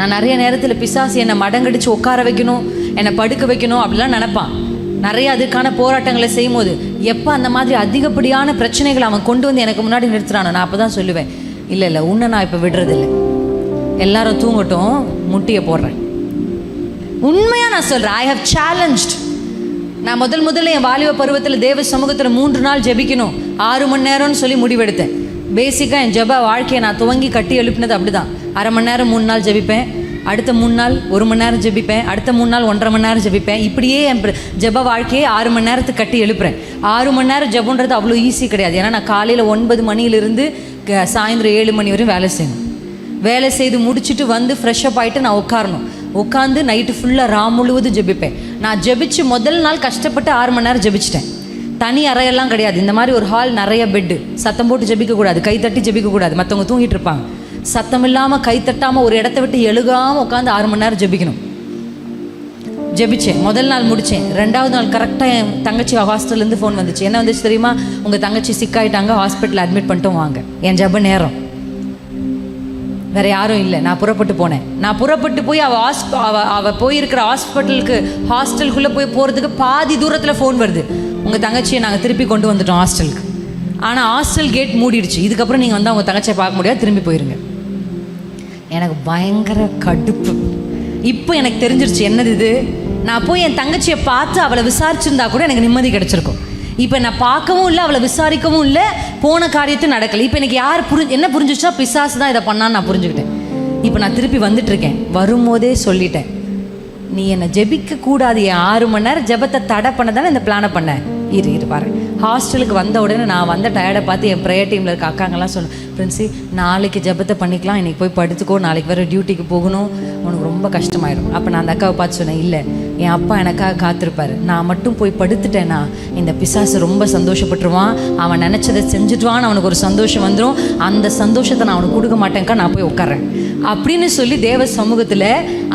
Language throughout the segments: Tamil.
நான் நிறைய நேரத்தில் பிசாசு என்னை மடங்கடிச்சு உட்கார வைக்கணும் என்னை படுக்க வைக்கணும் அப்படிலாம் நினைப்பான். நிறைய அதுக்கான போராட்டங்களை செய்யும் போது எப்போ அந்த மாதிரி அதிகப்படியான பிரச்சனைகளை அவன் கொண்டு வந்து எனக்கு முன்னாடி நிறுத்துறானோ நான் அப்போ தான் சொல்லுவேன் இல்லை இல்லை உன்னை நான் இப்போ விடுறதில்லை. எல்லாரும் தூங்கட்டும் முட்டியை போடுறேன். உண்மையாக நான் சொல்கிறேன் ஐ ஹவ் சேலஞ்ச்ட் நான் முதல் முதல்ல என் வாலிப பருவத்தில் தேவ சமூகத்தில் மூன்று நாள் ஜெபிக்கணும் ஆறு மணி நேரம்னு சொல்லி முடிவெடுத்தேன். பேசிக்காக என் ஜப வாழ்க்கையை நான் துவங்கி கட்டி எழுப்பினது அப்படி தான் அரை மணி நேரம் மூணு நாள் ஜெபிப்பேன். அடுத்த மூணு நாள் ஒரு மணி நேரம் ஜெபிப்பேன். அடுத்த மூணு நாள் ஒன்றரை மணி நேரம் ஜபிப்பேன். இப்படியே என் ஜப ஜெப வாழ்க்கையை ஆறு மணி நேரத்துக்கு கட்டி எழுப்புறேன். ஆறு மணி நேரம் ஜபன்றது அவ்வளோ ஈஸி கிடையாது. ஏன்னா நான் காலையில் ஒன்பது மணியிலிருந்து க- சாயந்தரம் ஏழு மணி வரையும் வேலை செய்யணும். வேலை செய்து முடிச்சுட்டு வந்து ஃப்ரெஷ்ஷப் ஆகிட்டு நான் உட்காரணும். உட்காந்து நைட்டு ஃபுல்லாக ரா முழுவதும் ஜெபிப்பேன். நான் ஜெபிச்சு முதல் நாள் கஷ்டப்பட்டு ஆறு மணி நேரம் ஜெபிச்சிட்டேன். தனி அறையெல்லாம் கிடையாது. இந்த மாதிரி ஒரு ஹால் நிறைய பெட்டு சத்தம் போட்டு ஜெபிக்கக்கூடாது. கை தட்டி ஜெபிக்கக்கூடாது. மற்றவங்க தூங்கிட்டு இருப்பாங்க. சத்தம் இல்லாமல் கை தட்டாமல் ஒரு இடத்த விட்டு எழுகாமல் உட்காந்து ஆறு மணி நேரம் ஜெபிக்கணும். ஜெபிச்சேன். முதல் நாள் முடித்தேன் ரெண்டாவது நாள் கரெக்டாக என் தங்கச்சி ஹாஸ்டல்லேருந்து ஃபோன் வந்துச்சு. என்ன வந்துச்சு தெரியுமா? உங்கள் தங்கச்சி சிக்காயிட்டாங்க ஹாஸ்பிட்டலில் அட்மிட் பண்ணிட்டோம் வாங்க. என் ஜப நேரம். வேறு யாரும் இல்லை. நான் புறப்பட்டு போனேன். நான் புறப்பட்டு போய் அவள் ஹாஸ்ப அவள் அவள் போயிருக்கிற ஹாஸ்பிட்டலுக்கு ஹாஸ்டலுக்குள்ளே போய் போகிறதுக்கு பாதி தூரத்தில் ஃபோன் வருது. உங்கள் தங்கச்சியை நாங்கள் திருப்பி கொண்டு வந்துட்டோம் ஹாஸ்டலுக்கு. ஆனால் ஹாஸ்டல் கேட் மூடிடுச்சு. இதுக்கப்புறம் நீங்கள் வந்து அவங்க தங்கச்சியை பார்க்க முடியாது திரும்பி போயிருங்க. எனக்கு பயங்கர கடுப்பு. இப்போ எனக்கு தெரிஞ்சிருச்சு என்னது இது? நான் போய் என் தங்கச்சியை பார்த்து அவளை விசாரிச்சிருந்தா கூட எனக்கு நிம்மதி கிடச்சிருக்கும். இப்போ நான் பார்க்கவும் இல்லை அவளை விசாரிக்கவும் இல்லை போன காரியத்தையும் நடக்கலை. இப்போ எனக்கு யார் புரிஞ்சு என்ன புரிஞ்சிச்சா பிசாசு தான் இதை பண்ணான்னு நான் புரிஞ்சுக்கிட்டேன். இப்போ நான் திருப்பி வந்துட்டு இருக்கேன். வரும்போதே சொல்லிட்டேன். நீ என்னை ஜெபிக்க கூடாது என் ஆறு மணி நேரம் ஜெபத்தை தடை பண்ண தானே இந்த பிளானை பண்ண இரு இரு பாரு ஹாஸ்டலுக்கு வந்த உடனே நான் வந்த டயர்டை பார்த்து என் ப்ரேயர் டீமில் இருக்க அக்காங்கெல்லாம் சொன்னேன் ஃப்ரெண்ட்ஸி நாளைக்கு ஜெபத்தை பண்ணிக்கலாம். இன்னைக்கு போய் படுத்துக்கோ. நாளைக்கு வேறு டியூட்டிக்கு போகணும். உனக்கு ரொம்ப கஷ்டமாயிடும் அப்போ நான் அந்த அக்காவை பார்த்து சொன்னேன் இல்லை என் அப்பா எனக்காக காத்திருப்பார். நான் மட்டும் போய் படுத்துட்டேன்னா இந்த பிசாசு ரொம்ப சந்தோஷப்பட்டுருவான். அவன் நினச்சதை செஞ்சுட்டுவான்னு அவனுக்கு ஒரு சந்தோஷம் வந்துடும் அந்த சந்தோஷத்தை நான் அவனுக்கு கொடுக்க மாட்டேன்க்கா. நான் போய் உட்காறேன் அப்படின்னு சொல்லி தேவ சமூகத்தில்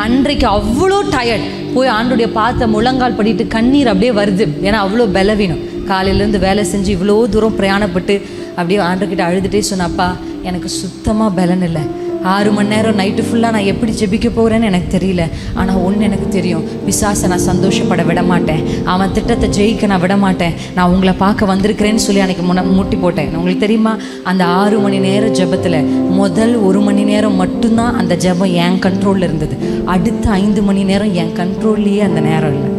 அன்றைக்கு அவ்வளோ டயர்ட் போய் ஆண்டுடைய பார்த்த முழங்கால் படிட்டு கண்ணீர் அப்படியே வருது. ஏன்னா அவ்வளோ பலவீனம். காலையிலேருந்து வேலை செஞ்சு இவ்வளோ தூரம் பிரயாணப்பட்டு அப்படியே ஆண்டுக்கிட்ட அழுதுகிட்டே சொன்னப்பா எனக்கு சுத்தமாக பலன் இல்லை. ஆறு மணி நேரம் நைட்டு ஃபுல்லாக நான் எப்படி ஜெபிக்க போகிறேன்னு எனக்கு தெரியல. ஆனால் ஒன்று எனக்கு தெரியும். பிசாசை நான் சந்தோஷப்பட விட மாட்டேன். அவன் திட்டத்தை ஜெயிக்க நான் விட மாட்டேன். நான் உங்களை பார்க்க வந்திருக்கிறேன்னு சொல்லி அன்றைக்கி முன்ன மூட்டி போட்டேன். உங்களுக்கு தெரியுமா? அந்த ஆறு மணி நேரம் ஜெபத்தில் முதல் ஒரு மணி நேரம் மட்டும்தான் அந்த ஜெபம் என் கண்ட்ரோலில் இருந்தது. அடுத்த ஐந்து மணி நேரம் என் கண்ட்ரோல்லையே அந்த நேரம் இல்லை.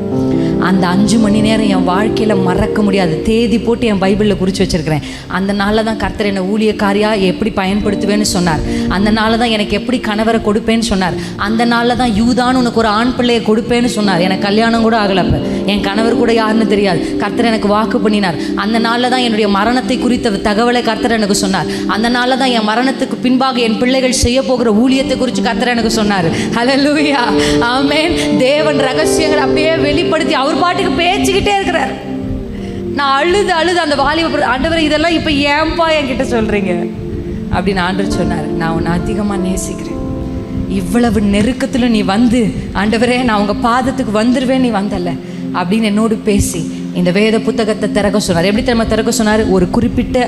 அந்த அஞ்சு மணி நேரம் என் வாழ்க்கையில் மறக்க முடியாது தேதி போட்டு என் பைபிளில் குறித்து வச்சுருக்கிறேன். அந்த நாளில் தான் கர்த்தர் என்னை ஊழியக்காரியாக எப்படி பயன்படுத்துவேன்னு சொன்னார். அந்த நாளில் தான் எனக்கு எப்படி கணவரை கொடுப்பேன்னு சொன்னார். அந்த நாளில் தான் யூதான்னு உனக்கு ஒரு ஆண் பிள்ளையை கொடுப்பேன்னு சொன்னார். எனக்கு கல்யாணம் கூட ஆகலை அப்போ. என் கணவர் கூட யாருன்னு தெரியாது. கர்த்தர் எனக்கு வாக்கு பண்ணினார். அந்த நாளில் தான் என்னுடைய மரணத்தை குறித்த தகவலை கர்த்தர் எனக்கு சொன்னார். அந்த நாளில் தான் என் மரணத்துக்கு பின்பாக என் பிள்ளைகள் செய்ய போகிற ஊழியத்தை குறித்து கர்த்தர் எனக்கு சொன்னார். ஹலோ லூயா ஆமேன் தேவன் ரகசியங்கள் அப்படியே வெளிப்படுத்தி அவர் பாட்டுக்கு பேச்சுக்கிட்டே இருக்கிறார். நான் அழுது அழுது அந்த வாலிப ஆண்டவர் இதெல்லாம் இப்போ ஏன்பா என்கிட்ட சொல்கிறீங்க அப்படின்னு ஆண்டவர் சொன்னார். நான் உன்னை அதிகமாக நேசிக்கிறேன். இவ்வளவு நெருக்கத்தில் நீ வந்து ஆண்டவரே நான் உங்கள் பாதத்துக்கு வந்துடுவேன் நீ வந்தல அப்படின்னு என்னோடு பேசி இந்த வேத புத்தகத்தை திறக்க சொன்னார். எப்படி தெரியுமா திறக்க சொன்னார்? ஒரு குறிப்பிட்ட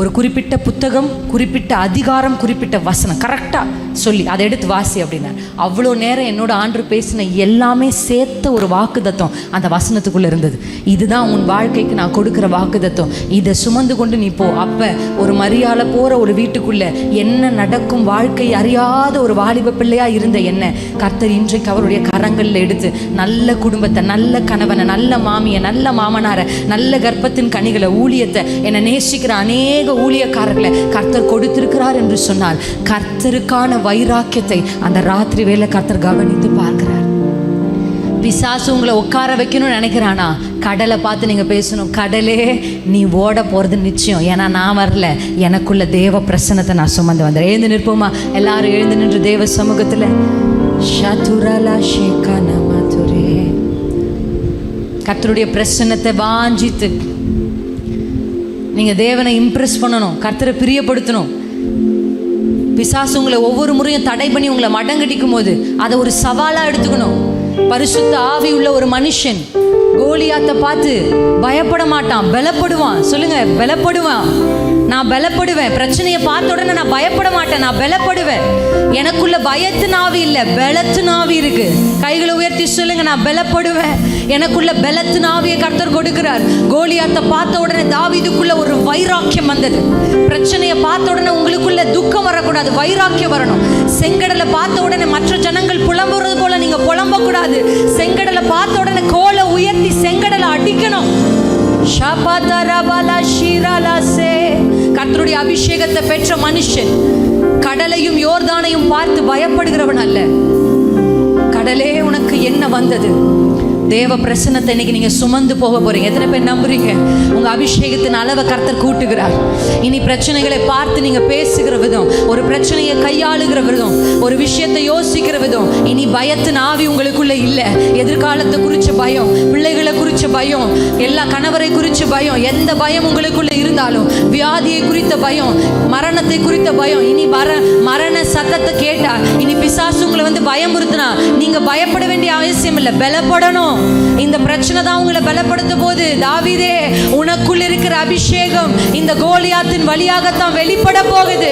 ஒரு குறிப்பிட்ட புத்தகம் குறிப்பிட்ட அதிகாரம் குறிப்பிட்ட வசனம். கரெக்டாக சொல்லி அதை எடுத்து வாசி அப்படின்னார் அவ்வளோ நேரம் என்னோட ஆண்டு பேசின எல்லாமே சேர்த்த ஒரு வாக்குதத்தம் அந்த வசனத்துக்குள்ளே இருந்தது. இதுதான் உன் வாழ்க்கைக்கு நான் கொடுக்குற வாக்குதத்தம் இதை சுமந்து கொண்டு நீ போ. அப்போ ஒரு மரியாதை போகிற ஒரு வீட்டுக்குள்ளே என்ன நடக்கும் வாழ்க்கை அறியாத ஒரு வாலிப பிள்ளையாக இருந்த என்ன? கர்த்தர் இன்றைக்கு அவருடைய கரங்களில் எடுத்து நல்ல குடும்பத்தை நல்ல கணவனை நல்ல மாமியை நல்ல மாமனாரை நல்ல கர்ப்பத்தின் கனிகளை ஊழியத்தை என்னை நேசிக்கிற அநேக ஊழியக்காரர்களை கர்த்தர் கொடுத்திருக்கிறார் என்று சொன்னால் கர்த்தருக்கான வைராக்கியத்தை அந்த ராத்திரி வேளை கர்த்தர் கவனித்து பார்க்கிறார். பிசாசு உங்களை உட்கார வைக்கணும்னு நினைக்கிறானா? கடலை பார்த்து நீங்கள் பேசணும் கடலே நீ ஓட போகிறது நிச்சயம். ஏன்னா நான் வரல. எனக்குள்ள தேவ பிரசனத்தை நான் சுமந்து வந்தேன். எழுந்து நிற்போமா? எல்லாரும் எழுந்து நின்று தேவ சமூகத்தில் ஷதுரலா ஷேகா நமதுரே கர்த்தருடைய பிரசனத்தை வாஞ்சித்து நீங்கள் தேவனை இம்ப்ரெஸ் பண்ணணும். கர்த்தரை பிரியப்படுத்தணும். பிசாசு உங்களை ஒவ்வொரு முறையும் தடை பண்ணி உங்களை மடங்கடிக்கும் போது அதை ஒரு சவாலாக எடுத்துக்கணும். பரிசுத்த ஆவி உள்ள ஒரு மனுஷன் கோலியாத்தை பார்த்து பயப்பட மாட்டான் பலப்படுவான் சொல்லுங்க பலப்படுவான் நான் பலப்படுவேன். பிரச்சனையை பார்த்த உடனே நான் பயப்பட மாட்டேன். நான் பலப்படுவேன். எனக்குள்ள பயத்து நாவி இல்லை பலத்து நாவி இருக்கு. கைகளை உயர்த்தி சொல்லுங்க நான் பலப்படுவேன். எனக்குள்ள பலத்து நாவியை கர்த்தர் கொடுக்கிறார். கோலியாத்தை பார்த்த உடனே தாவிதுக்குள்ள ஒரு வைராக்கியம் வந்தது. பிரச்சனையை பார்த்த உடனே உங்களுக்குள்ள துக்கம் வரக்கூடாது. வைராக்கியம் வரணும். செங்கடலை பார்த்த உடனே மற்ற ஜனங்கள் புலம்புறது போல நீங்க புலம்பக்கூடாது. செங்கடலை பார்த்த உடனே கோலை உயர்த்தி செங்கடலை அடிக்கணும். ஷபதரபல ஷிரலசே. கர்த்தருடைய அபிஷேகத்தை பெற்ற மனுஷன் கடலையும் யோர்தானையும் பார்த்து பயப்படுகிறவன் அல்ல. கடலே உனக்கு என்ன வந்தது? தேவ பிரசன்னத்தை இன்னைக்கு நீங்க சுமந்து போக போறீங்க. எத்தனை பேர் நம்புறீங்க? உங்க அபிஷேகத்தின் அளவை கர்த்தர் கூட்டுகிறார். இனி பிரச்சனைகளை பார்த்து நீங்க பேசுகிற விதம் ஒரு பிரச்சனையை கையாளுகிற விதம் ஒரு விஷயத்தை யோசிக்கிற விதம் இனி பயத்தின் ஆவி உங்களுக்குள்ள இல்லை. எதிர்காலத்தை குறிச்ச பயம் பிள்ளைகளை குறிச்ச பயம் எல்லா கணவரை குறிச்ச பயம் எந்த பயம் உங்களுக்குள்ள இருந்தாலும் வியாதியை குறித்த பயம் மரணத்தை குறித்த பயம் இனி மர மரண சத்தத்தை கேட்டா இனி பிசாசு உங்களை வந்து பயமுறுத்தினா நீங்க பயப்பட வேண்டிய அவசியம் இல்லை பலப்படணும். இந்த பிரச்சனை தான் உங்களை பலப்படுத்த போது தாவிதே உனக்குள் இருக்கிற அபிஷேகம் இந்த கோலியாத்தின் வழியாகத்தான் வெளிப்பட போகுது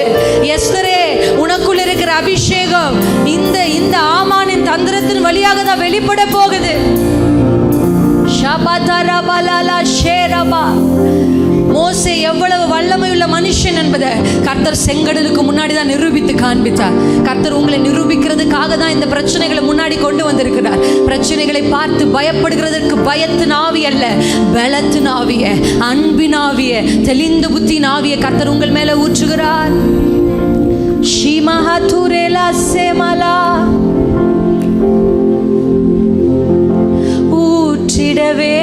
எஸ்தரே உனக்குள் இருக்கிற அபிஷேகம் இந்த இந்த ஆமானின் தந்திரத்தின் வழியாக தான் வெளிப்பட போகுது ஷபதரபலல ஷேரபா. மோசே எவ்வளவு வல்லமை உள்ள மனுஷன் என்பதை கர்த்தர் செங்கடலுக்கு முன்னாடி தான் நிரூபித்து காண்பித்தார். கர்த்தர் உங்களை நிரூபிக்கிறதுக்காக தான் இந்த பிரச்சனைகளை முன்னாடி கொண்டு வந்திருக்கிறார். பிரச்சனைகளை பார்த்து பயப்படுகிறதற்கு பயத்தின் ஆவி அல்ல பலத்தின் ஆவிய அன்பின் ஆவிய தெளிந்த புத்தியின் ஆவிய கர்த்தர் உங்கள் மேல ஊற்றுகிறார். ஷிமஹதுரேலா சேமலா. ஊற்றிடவே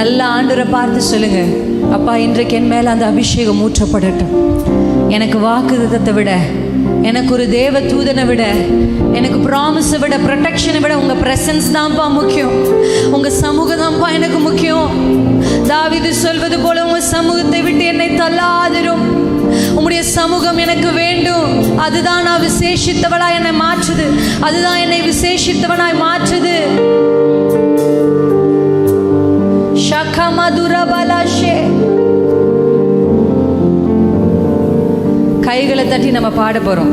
நல்ல ஆண்டரை பார்த்து சொல்லுங்க. அப்பா இன்றைக்கு என் மேல அந்த அபிஷேகம் ஊற்றப்படட்டும். எனக்கு வாக்குதத்தை விட எனக்கு ஒரு தேவ தூதனை விட எனக்கு ப்ராமிஸை விட ப்ரொடெக்ஷனை விட உங்கள் ப்ரெசன்ஸ் தான்ப்பா முக்கியம். உங்கள் சமூகம் தான்ப்பா எனக்கு முக்கியம். தாவிது சொல்வது போல உங்கள் சமூகத்தை விட்டு என்னை தள்ளாதிரும். உம்முடைய சமூகம் எனக்கு வேண்டும். அதுதான் நான் விசேஷித்தவளாய் என்னை மாற்றுது. அதுதான் என்னை விசேஷித்தவனாய் மாற்றுது. கைகளை தட்டி நம்ம பாட போறோம்.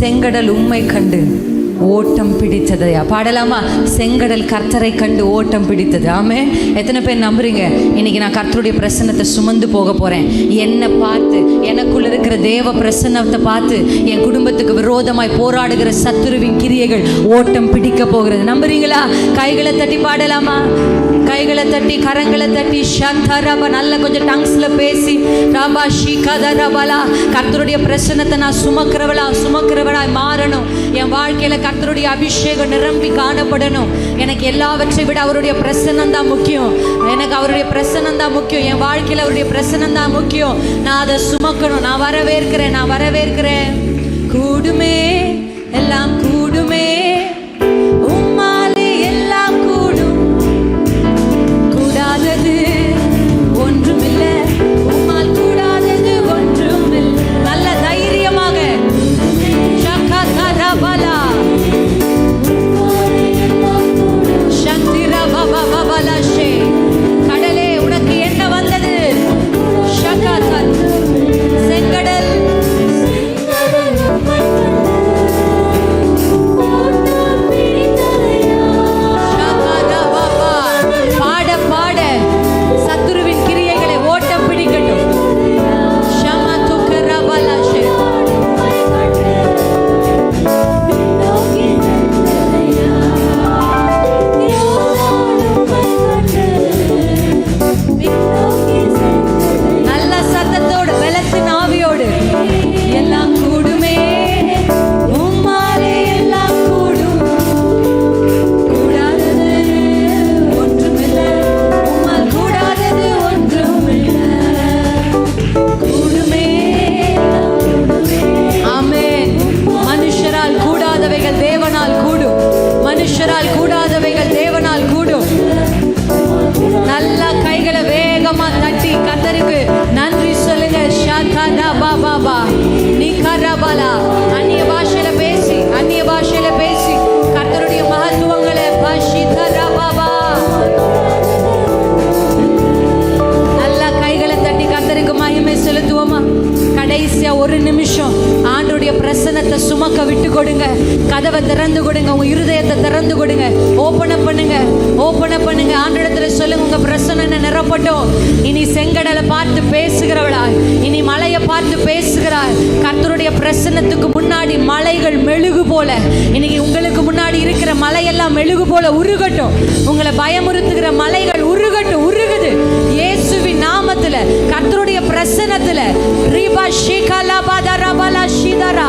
செங்கடல் உண்மை கண்டு. ஓட்டம் பிடித்ததையா பாடலாமா? செங்கடல் கர்த்தரை கண்டு ஓட்டம் பிடித்தது. ஆமே. எத்தனை பேர் நம்புறீங்க? இன்னைக்கு நான் கர்த்தருடைய பிரசன்னத்தை சுமந்து போக போறேன். என்னை பார்த்து எனக்குள்ள இருக்கிற தேவ பிரசன்னத்தை பார்த்து என் குடும்பத்துக்கு விரோதமாய் போராடுகிற சத்துருவின் கிரியைகள் ஓட்டம் பிடிக்க போகிறது. நம்புறீங்களா? கைகளை தட்டி பாடலாமா? கைகளை தட்டி கரங்களை தட்டி ஷந்தரப நல்ல கொஞ்சம் டங்ஸ்ல பேசி ரபா ஷிகதரபலா கர்த்தருடைய பிரசன்னத்தை நான் சுமக்கிறவளா சுமக்கிறவளாய் மாறணும். என் வாழ்க்கையில கர்த்தருடைய அபிஷேகம் நிரம்பி காணப்படணும். எனக்கு எல்லாவற்றை விட அவருடைய பிரசன்னம் தான் முக்கியம். எனக்கு அவருடைய பிரசன்னம் தான் முக்கியம். என் வாழ்க்கையில அவருடைய பிரசன்னம் தான் முக்கியம். நான் அதை சுமக்கணும். நான் வரவேற்கிறேன். நான் வரவேற்கிறேன். கூடுமே. எல்லாம் கூடுமே. விட்டு கொடுங்க. கதவை திறந்து கொடுங்க. உங்க இருதயத்தை திறந்து கொடுங்க. ஓபன் பண்ணுங்க. ஓபன் பண்ணுங்க. ஆண்டிடத்துல சொல்லுங்க உங்க பிரசனை நிறப்பட்டோம் இனி செங்கடலை பார்த்து பேசுகிறவளாய். இனி மலையை பார்த்து பேசுகிறாய். கர்த்தருடைய பிரசன்னத்துக்கு முன்னாடி மலைகள் மெழுகு போல. இன்னைக்கு உங்களுக்கு முன்னாடி இருக்கிற மலையெல்லாம் மெழுகு போல உருகட்டும். உங்களை பயமுறுத்துகிற மலைகள் உருகட்டும் உருகுது. இயேசுவின் நாமத்துல கர்த்தருடைய பிரசனத்துல ரீபா ஷீகாலா பாதரபலா ஷீதரா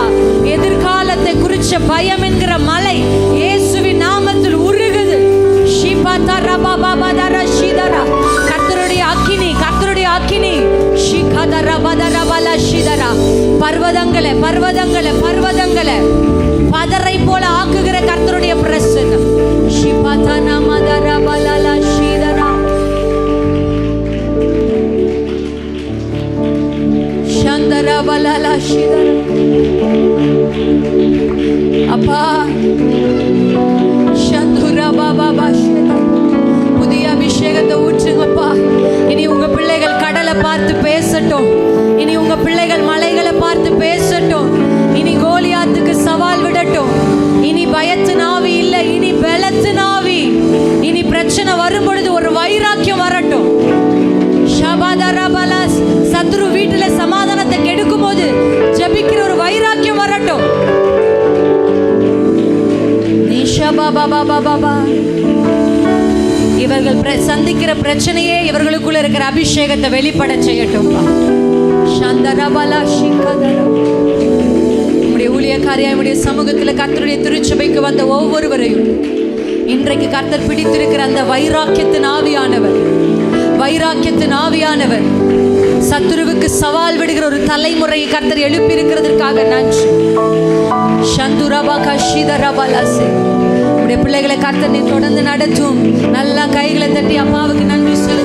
எதிர்காலத்தை குறிச்ச பயம் என்கிற மலை இயேசுவின் நாமத்தில் உருகுது. ஷீபாதா ரபா பாபா பாபாதரா ஷீதரா கத்தருடைய அக்கினி கர்த்தருடைய அக்கினி. ஷீகாதர பதரபலா ஷீதரா பர்வதங்களை பர்வதங்களை பர்வதங்களை பதரை போல ஆக்குகிற கர்த்தருடைய பிரசன்னம். ஷிபதன மதர அப்பா சந்துரா பாபா பாஷேதா புதிய அபிஷேகத்தை ஊற்றுங்கப்பா இனி உங்க பிள்ளைகள் கடலை பார்த்து பேசட்டும் இனி உங்க பிள்ளைகள் மலைகளை பார்த்து பேசட்டும் இனி கோலியாத்துக்கு சவால் விடட்டும் இனி பயத்து இவர்கள் பிர- சந்திக்கிற பிரச்சனையே இவர்களுக்குள்ள இருக்கிற அபிஷேகத்தை வெளிப்பட செய்யட்டும் சந்தரபலா ஊழியக்காரியா உம்முடைய சமூகத்தில் கத்தருடைய திருச்சபைக்கு வந்த ஒவ்வொருவரையும் இன்றைக்கு கர்த்தர் பிடித்திருக்கிற அந்த வைராக்கியத்தின் ஆவியானவர் வைராக்கியத்தின் ஆவியானவர் சத்துருவுக்கு சவால் விடுகிற ஒரு தலைமுறையை கர்த்தர் எழுப்பியிருக்கிறதற்காக நன்றி. சந்துரபா கஷிதரபலசே உடைய பிள்ளைகளை கர்த்தர் நீ தொடர்ந்து நடத்தும். நல்லா கைகளை தட்டி அம்மாவுக்கு நன்றி சொல்லு